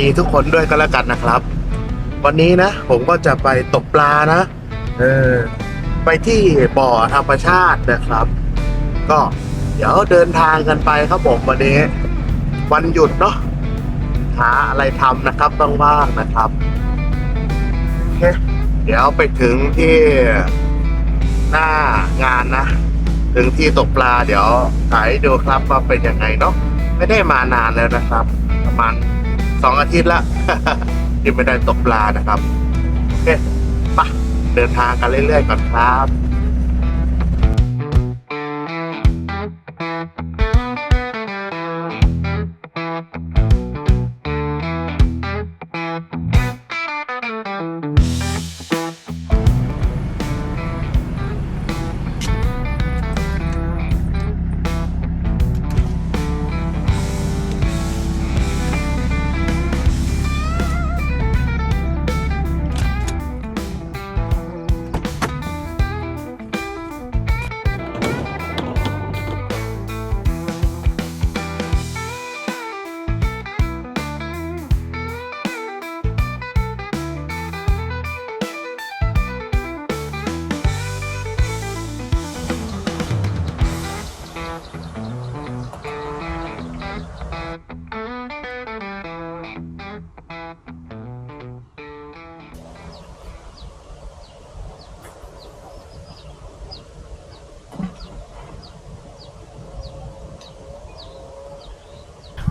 ดีทุกคนด้วยก็แล้วกันนะครับ วันนี้นะ ผมก็จะไปตกปลานะเออไปที่บ่อธรรมชาตินะครับ ก็เดี๋ยวเดินทางกันไปครับผมวันนี้ วันหยุดเนาะหาอะไรทำนะครับว่างๆนะครับโอเคเดี๋ยวไปถึงที่หน้างานนะ ถึงที่ตกปลาเดี๋ยวถ่ายให้ดูครับว่าเป็นยังไงเนาะไม่ได้มานานแล้วนะครับ ประมาณ สองอาทิตย์ละที่ไม่ได้ตกปลานะครับโอเคไปเดินทางกันเรื่อยๆก่อนครับ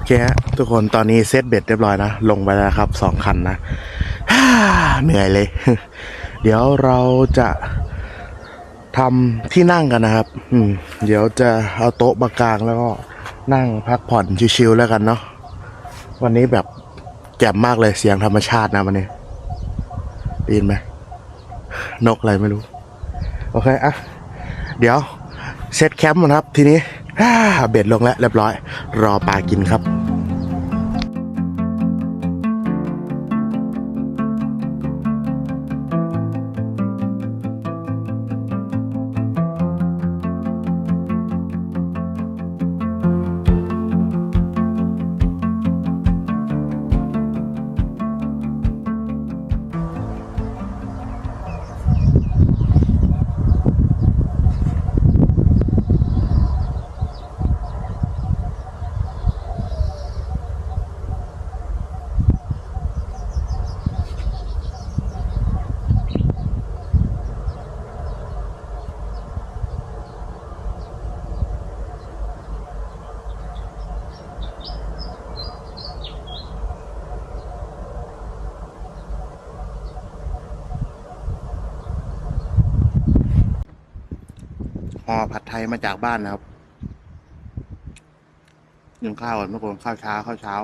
คฮะทุกคนตอนนี้เซตเบ็ดเรียบร้อยนะ ลงไปแล้วครับสองคันนะฮ่าเหนื่อยเลย เดี๋ยวเราจะทำที่นั่งกันนะครับ อืม เดี๋ยวจะเอาโต๊ะมากางแล้วก็นั่งพักผ่อนชิวๆแล้วกันเนาะวันนี้แบบแจ่มมากเลยเสียงธรรมชาตินะวันนี้ได้ยินไหมนกอะไรไม่รู้ โอเคอะเดี๋ยวเซตแคมป์ก่อนครับทีนี้ เบ็ดลงแล้วเรียบร้อย รอปลากินครับ อผัดไทยมาจากบ้านนะครับยังข้าวก่อนทุกคนข้าวเช้าข้าวเช้า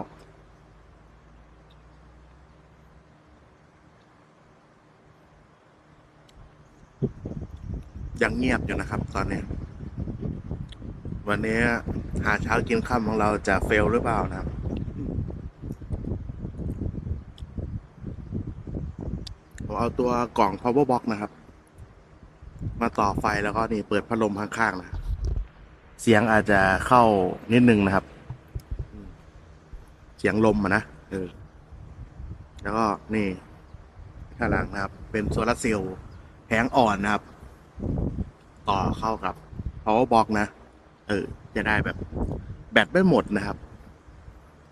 ยังเงียบอยู่นะครับ ตอนนี้ วันนี้หาเช้ากินค่ำของเราจะเฟลหรือเปล่านะครับผมเอาตัวกล่อง power box นะครับ มาต่อไฟแล้วก็นี่เปิดพัดลมข้างๆนะครับเสียงอาจจะเข้านิดนึงนะครับเสียงลมอะนะเออแล้วก็นี่ข้างหลังนะครับ เป็นโซลาร์เซลล์แผงอ่อนนะครับ ต่อเข้ากับ power box นะ เออ จะได้แบบ แบตไม่หมดนะครับ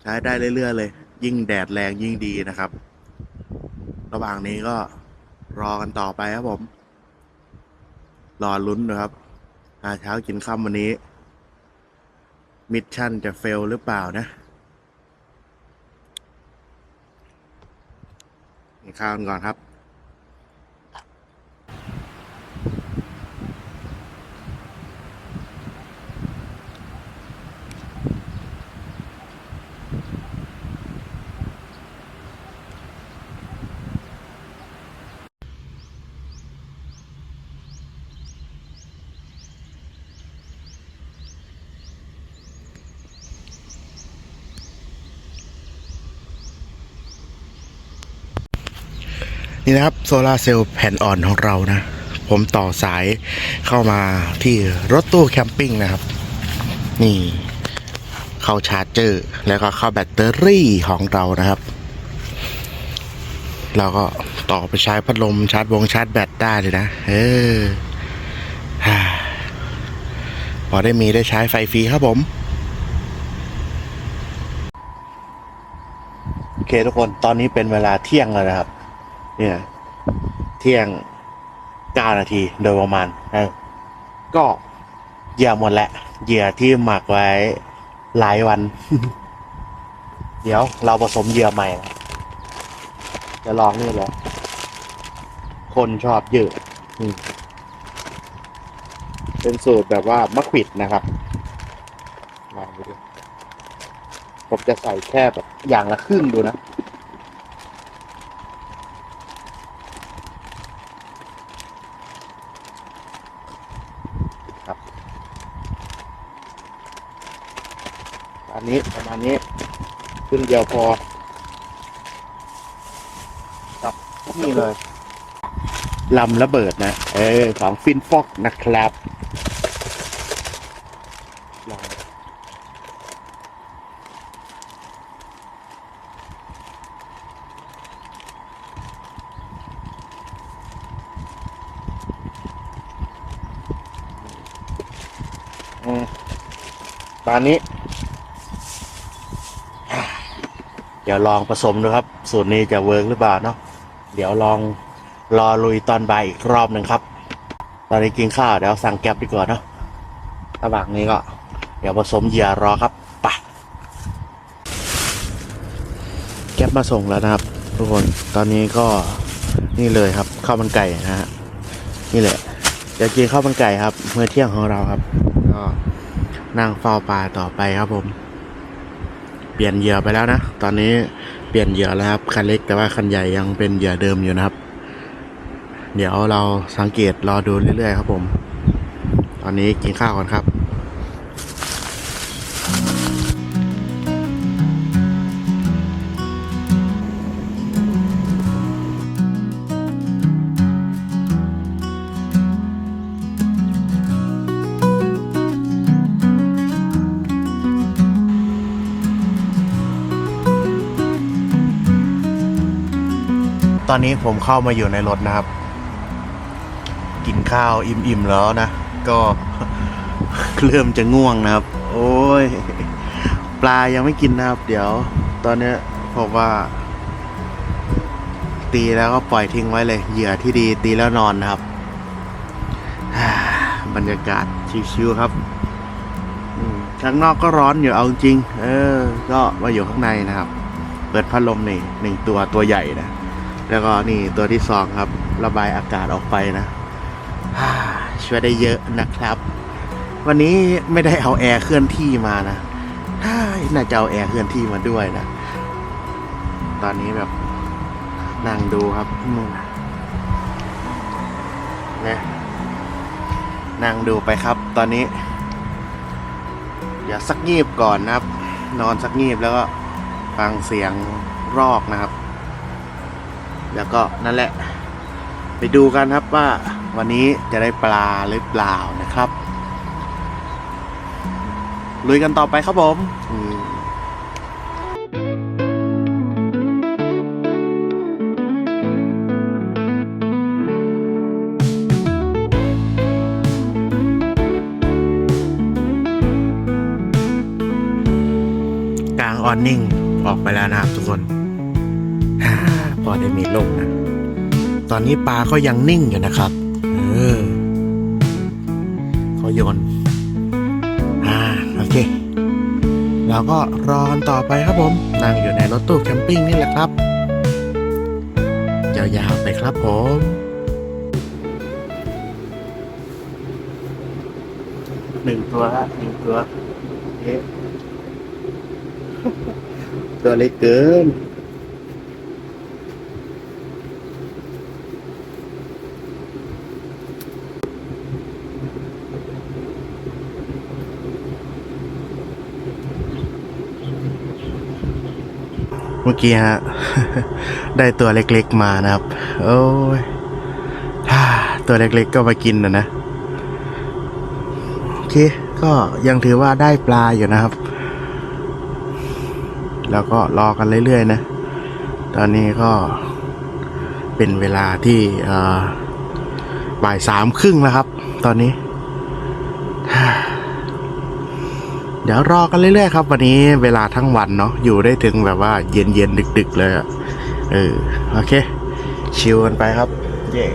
ใช้ได้เรื่อยๆเลย ยิ่งแดดแรงยิ่งดีนะครับ ระหว่างนี้ก็รอกันต่อไปครับผม รอลุ้นนะครับหาเช้ากินค่ำวันนี้ มิชชั่นจะเฟลหรือเปล่านะข้าวก่อนครับ นี่นะครับโซลาร์เซลล์แผ่นอ่อนของเรานะ ผมต่อสายเข้ามาที่รถตู้แคมปิ้งนะครับ นี่เข้าชาร์จเจอร์แล้วก็เข้าแบตเตอรี่ของเรานะครับ เราก็ต่อไปใช้พัดลมชาร์จวงชาร์จแบตได้เลยนะ เออฮ่าพอได้มีได้ใช้ไฟฟรีครับผมโอเคทุกคนตอนนี้เป็นเวลาเที่ยงแล้วนะครับ เนี่ยเที่ยงเก้านาทีโดยประมาณออก็เหยื่อหมดแหละเหยื่อที่หมักไว้หลายวัน เดี๋ยวเราผสมเหยื่อใหม่นะจะลองนี่เลยคนชอบเหยื่ออืมเป็นสูตรแบบว่ามะขวิดนะครับลองดูดิผมจะใส่แค่แบบอย่างละครึ่งดูนะ ครับ อั นนี้ประมาณนี้ครึ่งเดียวพอครับนี่เลยลำระเบิดนะ เออของฟินฟอกนะครับลองอืมตอนนี้ เดี๋ยวลองผสมดูครับ สูตรนี้จะเวิร์กหรือเปล่าเนาะเดี๋ยวลองรอลุยตอนบ่ายอีกรอบหนึ่งครับ ตอนนี้กินข้าวเดี๋ยวสั่งแก๊บดีกว่าเนาะระหว่างนี้ก็ เดี๋ยวผสมเหยื่อรอครับปะแก๊บมาส่งแล้วนะครับ ทุกคนตอนนี้ก็นี่เลยครับข้าวมันไก่นะฮะนี่แหละเดี๋ยวกินข้าวมันไก่ครับ เมื่อเที่ยงของเราครับ ก็นั่งเฝ้าปลาต่อไปครับผม เปลี่ยนเหยื่อไปแล้วนะ ตอนนี้เปลี่ยนเหยื่อแล้วครับ คันเล็กแต่ว่าคันใหญ่ยังเป็นเหยื่อเดิมอยู่นะครับ เดี๋ยวเราสังเกตรอดูเรื่อยๆครับผม ตอนนี้กินข้าวก่อนครับ ตอนนี้ผมเข้ามาอยู่ในรถนะครับ กินข้าวอิ่มๆแล้วนะ ก็เริ่มจะง่วงนะครับ โอ้ย ปลายังไม่กินนะครับ เดี๋ยว ตอนนี้ผมว่า ตีแล้วก็ปล่อยทิ้งไว้เลย เหยื่อที่ดีตีแล้วนอนนะครับ บรรยากาศชิวๆครับข้างนอกก็ร้อนอยู่เอาจริง เออ ก็มาอยู่ข้างในนะครับ เปิดพัดลมนี่หนึ่งตัวตัวใหญ่นะ แล้วก็นี่ตัวที่สองครับ ระบายอากาศออกไปนะฮ่าช่วยได้เยอะนะครับ วันนี้ไม่ได้เอาแอร์เคลื่อนที่มานะฮ่าน่าจะเอาแอร์เคลื่อนที่มาด้วยนะ ตอนนี้แบบนั่งดูครับอืมนะนั่งดูไปครับ ตอนนี้อย่าสักงีบก่อนนะครับ นอนสักงีบแล้วก็ฟังเสียงรอกนะครับ แล้วก็นั่นแหละ ไปดูกันครับว่าวันนี้จะได้ปลาหรือเปล่านะครับลุยกันต่อไปครับผมกลางออนนิ่งออกไปแล้วนะครับทุกคน พอได้มีลมนะตอนนี้ปลาก็ยังนิ่งอยู่นะครับ เออเขาโยน อ่า โอเค เราก็รอกันต่อไปครับผม นั่งอยู่ในรถตู้แคมปิ้งนี่แหละครับ ยาวๆไปครับผมหนึ่งตัวฮะหนึ่งตัวเอ๊ะตัวเล็กเกิน เมื่อกี้ฮะ ได้ตัวเล็กๆมานะครับ โอ้ยตัวเล็กๆก็มากินนะนะโอเค ก็ยังถือว่าได้ปลาอยู่นะครับ แล้วก็รอกันเรื่อยๆนะ ตอนนี้ก็เป็นเวลาที่บ่ายสามครึ่งแล้วครับ ตอนนี้ เดี๋ยวรอกันเรื่อยๆครับ วันนี้เวลาทั้งวันเนาะอยู่ได้ถึงแบบว่าเย็นๆดึก ๆ เลยอะเออโอเค ชิลกันไปครับ เย้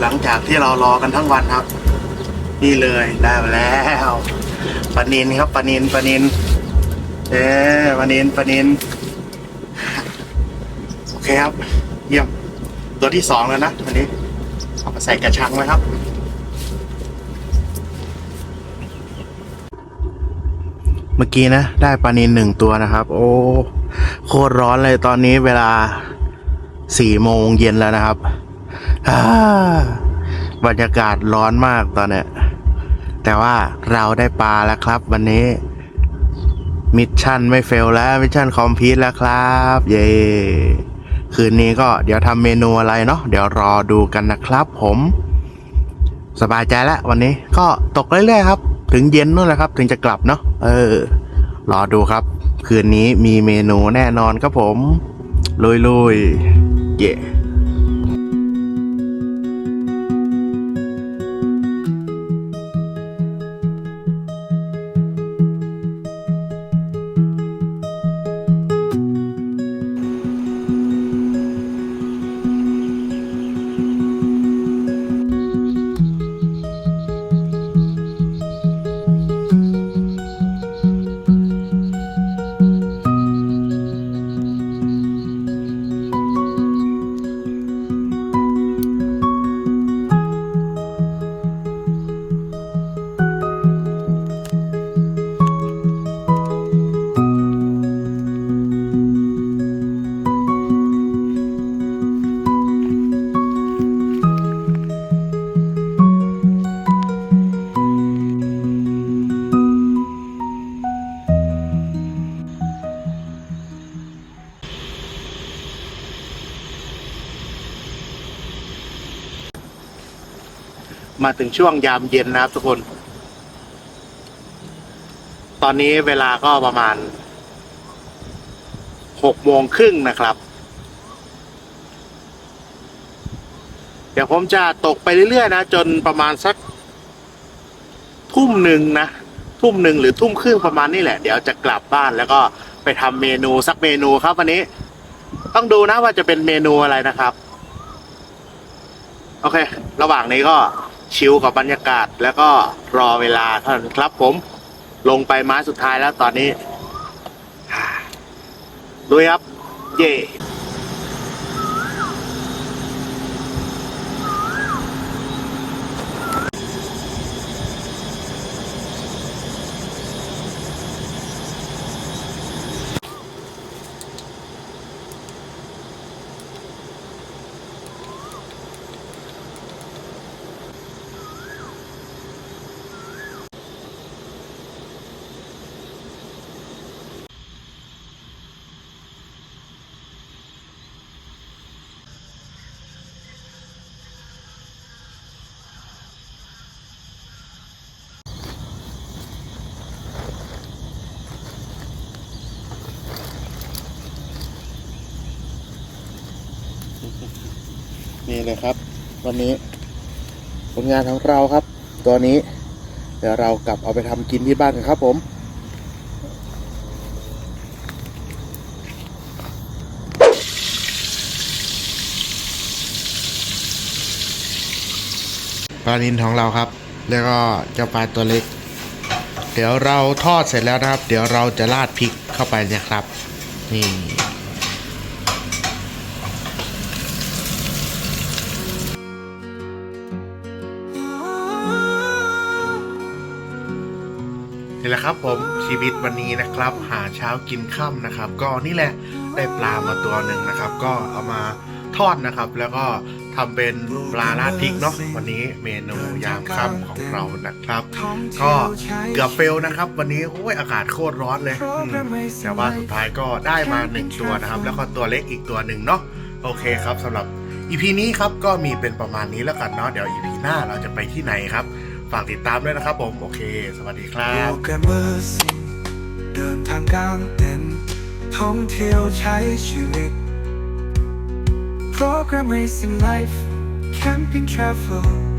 หลังจากที่เรารอกันทั้งวันครับ นี่เลยได้มาแล้วปลานินครับปลานินปลานิน เอ๊ปลานินปลานินโอเคครับ เยี่ยมตัวที่สองแล้วนะวันนี้เอามาใส่กระชังไว้ครับเมื่อกี้นะ ได้ปลานินหนึ่งตัวนะครับ โอ้ โคตรร้อนเลยตอนนี้เวลา สี่โมงเย็นแล้วนะครับอ่าบรรยากาศร้อนมากตอนเนี้ยแต่ว่าเราได้ปลาแล้วครับ วันนี้ มิชชั่นไม่เฟลแล้ว มิชชั่นคอมพลีทแล้วครับ เย้คืนนี้ก็เดี๋ยวทำเมนูอะไรเนาะเดี๋ยวรอดูกันนะครับผม สบายใจแล้ววันนี้ก็ตกเรื่อยๆครับ ถึงเย็นนู่นแหละครับ ถึงจะกลับเนาะเออ รอดูครับ คืนนี้มีเมนูแน่นอนครับผมลุยๆ เถึงช่วงยามเย็นนะครับทุกคน ตอนนี้เวลาก็ประมาณหกโมงครึ่งนะครับ เดี๋ยวผมจะตกไปเรื่อยๆ นะ จนประมาณสักทุ่มหนึ่งนะ ทุ่มหนึ่งหรือทุ่มครึ่งประมาณนี้แหละ เดี๋ยวจะกลับบ้านแล้วก็ไปทำเมนูสักเมนูครับวันนี้ ต้องดูนะว่าจะเป็นเมนูอะไรนะครับ โอเค ระหว่างนี้ก็ ชิลกับบรรยากาศแล้วก็รอเวลาเท่านั้นครับผม ลงไปไม้สุดท้ายแล้วตอนนี้ด้วยครับ เย่ เลยครับ วันนี้ผลงานของเราครับ ตัวนี้ เดี๋ยวเรากลับเอาไปทำกินที่บ้านกันครับผมปลานินของเราครับ แล้วก็เจ้าปลาตัวเล็ก เดี๋ยวเราทอดเสร็จแล้วนะครับ เดี๋ยวเราจะราดพริกเข้าไปนะครับ นี่ แหละครับผมชีวิตวันนี้นะครับ หาเช้ากินค่ำนะครับ ก็นี่แหละได้ปลามาตัวหนึ่งนะครับ ก็เอามาทอดนะครับ แล้วก็ทำเป็นปลาราดพริกเนาะวันนี้เมนูยามค่ำของเรานะครับ ก็เกือบเฟลนะครับ วันนี้โอ้ยอากาศโคตรร้อนเลยแต่ว่าสุดท้ายก็ได้มาหนึ่งตัวนะครับ แล้วก็ตัวเล็กอีกตัวหนึ่งเนาะโอเคครับสำหรับ EP นี้ครับก็มีเป็นประมาณนี้แล้วกันเนาะเดี๋ยว EP หน้าเราจะไปที่ไหนครับ ฝากติดตามด้วยนะครับผม โอเค สวัสดีครับโปรแกรมเมอร์สิงเดินทางกลางเต็นท่องเที่ยวใช้ชีวิต Programming Life Camping Travel